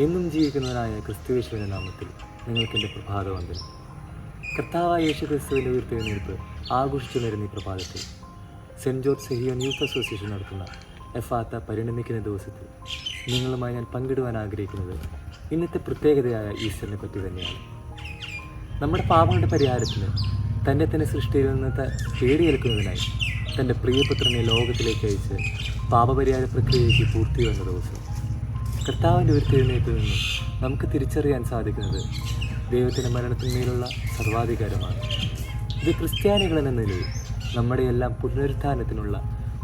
എന്നും ജീവിക്കുന്നവനായ ക്രിസ്തുവേശുവിന്റെ നാമത്തിൽ എന്റെ പ്രഭാതവന്ദനം. കർത്താവായ യേശു ക്രിസ്തുവിന്റെ ഉയർത്തെഴുന്നേൽപ്പ് ആഘോഷിച്ചു വരുന്ന ഈ പ്രഭാതത്തിൽ saint George Sehion youth association നടത്തുന്ന എഫാത്ത പരിണമിക്കുന്ന ദിവസത്തിൽ നിങ്ങളുമായി ഞാൻ പങ്കിടുവാൻ ആഗ്രഹിക്കുന്നത് ഇന്നത്തെ പ്രത്യേകതയായ ഈസ്റ്ററിനെ പറ്റി തന്നെയാണ്. നമ്മുടെ പാപങ്ങളുടെ പരിഹാരത്തിന് തന്നെ തന്നെ സൃഷ്ടിയിൽ നിന്ന് തേടിയെടുക്കുന്നതിനായി തന്റെ പ്രിയപുത്രനെ ലോകത്തിലേക്ക് അയച്ച് പാപപരിഹാര പ്രക്രിയയ്ക്ക് പൂർത്തി വന്ന ദിവസം. കർത്താവിന്റെ ഒരു തിരുനേറ്റിൽ നിന്നും നമുക്ക് തിരിച്ചറിയാൻ സാധിക്കുന്നത് ദൈവത്തിന്റെ മരണത്തിന്മേലുള്ള സർവാധികാരമാണ്. ഇത് ക്രിസ്ത്യാനികൾ എന്ന നിലയിൽ നമ്മുടെ എല്ലാം പുനരുത്ഥാനത്തിനുള്ള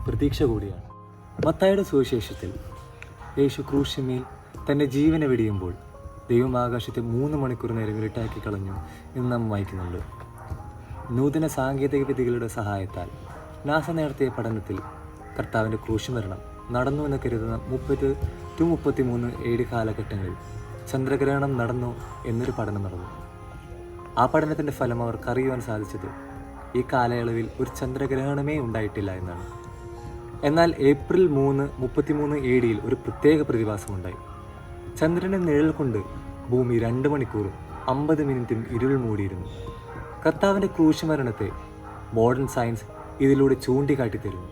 പ്രതീക്ഷ കൂടിയാണ്. മത്തായുടെ സുവിശേഷത്തിൽ യേശു ക്രൂശിമേൽ തന്റെ ജീവനെ വെടിയുമ്പോൾ ദൈവം ആകാശത്തെ മൂന്ന് മണിക്കൂർ നേരം ഇരുട്ടാക്കി കളഞ്ഞു എന്ന് നാം വായിക്കുന്നുണ്ട്. നൂതന സാങ്കേതിക വിദ്യകളുടെ സഹായത്താൽ നാസ നടത്തിയ പഠനത്തിൽ കർത്താവിന്റെ ക്രൂശുമരണം നടന്നു എന്ന് കരുതുന്ന മുപ്പത് ടു മുപ്പത്തി മൂന്ന് ഏഴ് കാലഘട്ടങ്ങളിൽ ചന്ദ്രഗ്രഹണം നടന്നു എന്നൊരു പഠനം നടന്നു. ആ പഠനത്തിന്റെ ഫലം അവർക്ക് അറിയുവാൻ സാധിച്ചത് ഈ കാലയളവിൽ ഒരു ചന്ദ്രഗ്രഹണമേ ഉണ്ടായിട്ടില്ല എന്നാണ്. എന്നാൽ ഏപ്രിൽ മൂന്ന് മുപ്പത്തിമൂന്ന് എ ഒരു പ്രത്യേക പ്രതിഭാസമുണ്ടായി. ചന്ദ്രനെ നിഴൽ കൊണ്ട് ഭൂമി രണ്ട് മണിക്കൂറും അമ്പത് മിനിറ്റും ഇരുൾ മൂടിയിരുന്നു. കർത്താവിന്റെ ക്രൂശുമരണത്തെ മോഡേൺ സയൻസ് ഇതിലൂടെ ചൂണ്ടിക്കാട്ടി തരുന്നു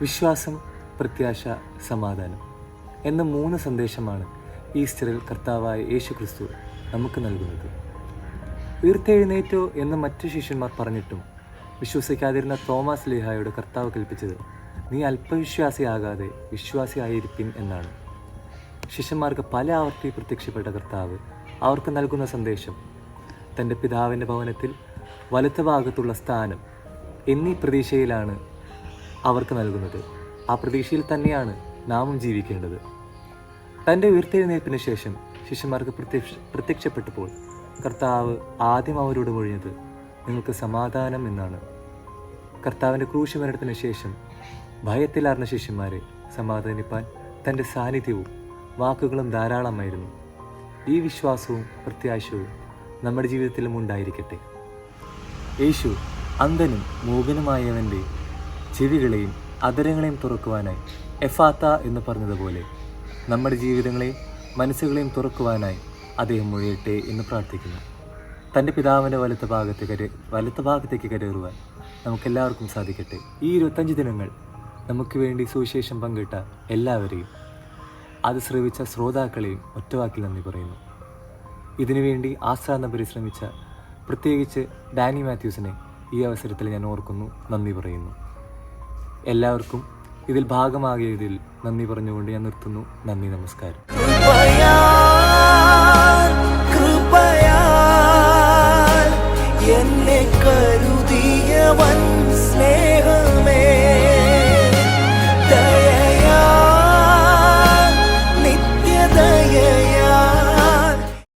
വിശ്വാസം പ്രത്യാശ സമാധാനം എന്ന മൂന്ന് സന്ദേശമാണ് ഈസ്റ്ററിൽ കർത്താവായ യേശു ക്രിസ്തു നമുക്ക് നൽകുന്നത്. ഉയർത്തെഴുന്നേറ്റോ എന്ന് മറ്റു ശിഷ്യന്മാർ പറഞ്ഞിട്ടും വിശ്വസിക്കാതിരുന്ന തോമസ് ലിഹായോട് കർത്താവ് കൽപ്പിച്ചത് നീ അല്പവിശ്വാസിയാകാതെ വിശ്വാസിയായിരിക്കും എന്നാണ്. ശിഷ്യന്മാർക്ക് പല ആവർത്തി പ്രത്യക്ഷപ്പെട്ട കർത്താവ് അവർക്ക് നൽകുന്ന സന്ദേശം തന്റെ പിതാവിന്റെ ഭവനത്തിൽ വലത്ത് ഭാഗത്തുള്ള സ്ഥാനം എന്നീ പ്രതീക്ഷയിലാണ് അവർക്ക് നൽകുന്നത്. ആ പ്രതീക്ഷയിൽ തന്നെയാണ് നാമും ജീവിക്കേണ്ടത്. തന്റെ ഉയർത്തെഴുന്നേൽപ്പിന് ശേഷം ശിഷ്യന്മാർക്ക് പ്രത്യക്ഷ പ്രത്യക്ഷപ്പെട്ടപ്പോൾ കർത്താവ് ആദ്യം അവരോട് മൊഴിഞ്ഞത് നിങ്ങൾക്ക് സമാധാനം എന്നാണ്. കർത്താവിന്റെ ക്രൂശ് മരണത്തിന് ശേഷം ഭയത്തിലാർന്ന ശിഷ്യന്മാരെ സമാധാനിപ്പാൻ തന്റെ സാന്നിധ്യവും വാക്കുകളും ധാരാളമായിരുന്നു. ഈ വിശ്വാസവും പ്രത്യാശവും നമ്മുടെ ജീവിതത്തിലും ഉണ്ടായിരിക്കട്ടെ. യേശു അന്ധനും മൂകനുമായവന്റെ ചെവികളെയും അതരങ്ങളെയും തുറക്കുവാനായി. എഫാത്ത എന്ന് പറഞ്ഞതുപോലെ നമ്മുടെ ജീവിതങ്ങളെ മനസ്സുകളെയും തുറക്കുവാനായി അദ്ദേഹം മുഴിയട്ടെ എന്ന് പ്രാർത്ഥിക്കുന്നു. തന്റെ പിതാവിന്റെ വലത്ത ഭാഗത്ത് കരു വലത്ത ഭാഗത്തേക്ക് കരേറുവാൻ നമുക്കെല്ലാവർക്കും സാധിക്കട്ടെ. ഈ ഇരുപത്തഞ്ച് ദിനങ്ങൾ നമുക്ക് വേണ്ടി സുവിശേഷം പങ്കിട്ട എല്ലാവരെയും അത് ശ്രവിച്ച ശ്രോതാക്കളെയും ഒറ്റവാക്കിൽ നന്ദി പറയുന്നു. ഇതിനുവേണ്ടി ആസ്ഥാനം പരിശ്രമിച്ച പ്രത്യേകിച്ച് ഡാനി മാത്യൂസിനെ ഈ അവസരത്തിൽ ഞാൻ ഓർക്കുന്നു നന്ദി പറയുന്നു. എല്ലാവർക്കും ഇതിൽ ഭാഗമാകിയതിൽ നന്ദി പറഞ്ഞുകൊണ്ട് ഞാൻ നിർത്തുന്നു. നന്ദി നമസ്കാരം.